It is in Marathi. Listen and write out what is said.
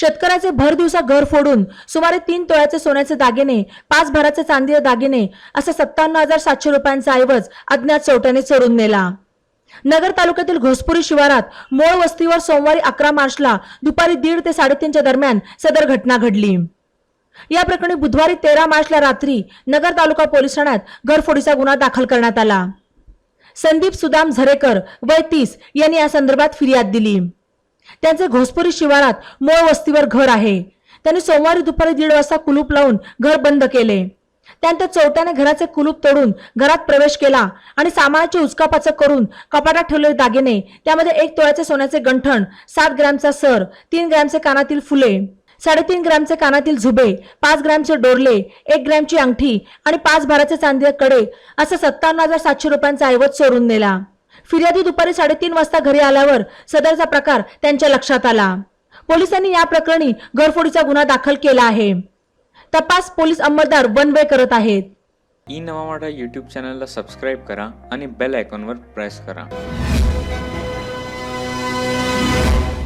शेतकऱ्याचे भर दिवसा घर फोडून सुमारे तीन तोळ्याचे सोन्याचे दागिने पाच भराचे चांदीचे दागिने असे सत्त्याण्णव हजार सातशे रुपयांचा ऐवज अज्ञात चोट्याने चोरून नेला. नगर तालुक्यातील घोसपुरी शिवारात मोळ वस्तीवर सोमवारी अकरा मार्चला दुपारी दीड ते साडेतीनच्या दरम्यान सदर घटना घडली. या प्रकरणी बुधवारी तेरा मार्चला रात्री नगर तालुका पोलीस ठाण्यात घरफोडीचा गुन्हा दाखल करण्यात आला. संदीप सुदाम झरेकर वय तीस यांनी या संदर्भात फिर्याद दिली. त्यांचे घोसपुरी शिवारात मूळ वस्तीवर घर आहे. त्यांनी सोमवारी दुपारी दीड वाजता कुलूप लावून घर बंद केले. त्यानंतर चोरट्याने घराचे कुलूप तोडून घरात प्रवेश केला आणि सामानाची उचकापाचक करून कपाटात ठेवलेले दागिने त्यामध्ये एक तोळ्याचे सोन्याचे गंठण सात ग्रॅमचा सर तीन ग्रॅमचे कानातील फुले साडेतीन ग्रॅमचे कानातील झुबे पाच ग्रॅमचे डोरले एक ग्रॅमची अंगठी आणि पाच भाराचे चांदी कडे असं सत्तावन्न हजार सातशे रुपयांचा ऐवज चोरून नेला. फिर्यादी दुपारी साडेतीन वाजता घरी आल्यावर सदरचा प्रकार त्यांच्या लक्षात आला. पोलिसांनी या प्रकरणी घरफोडीचा गुन्हा दाखल केला आहे. तपास पोलीस अंमलदार वन वे करत आहेत. ई नवा मराठा यूट्यूब चॅनलला सबस्क्राईब करा आणि बेल आयकॉनवर प्रेस करा.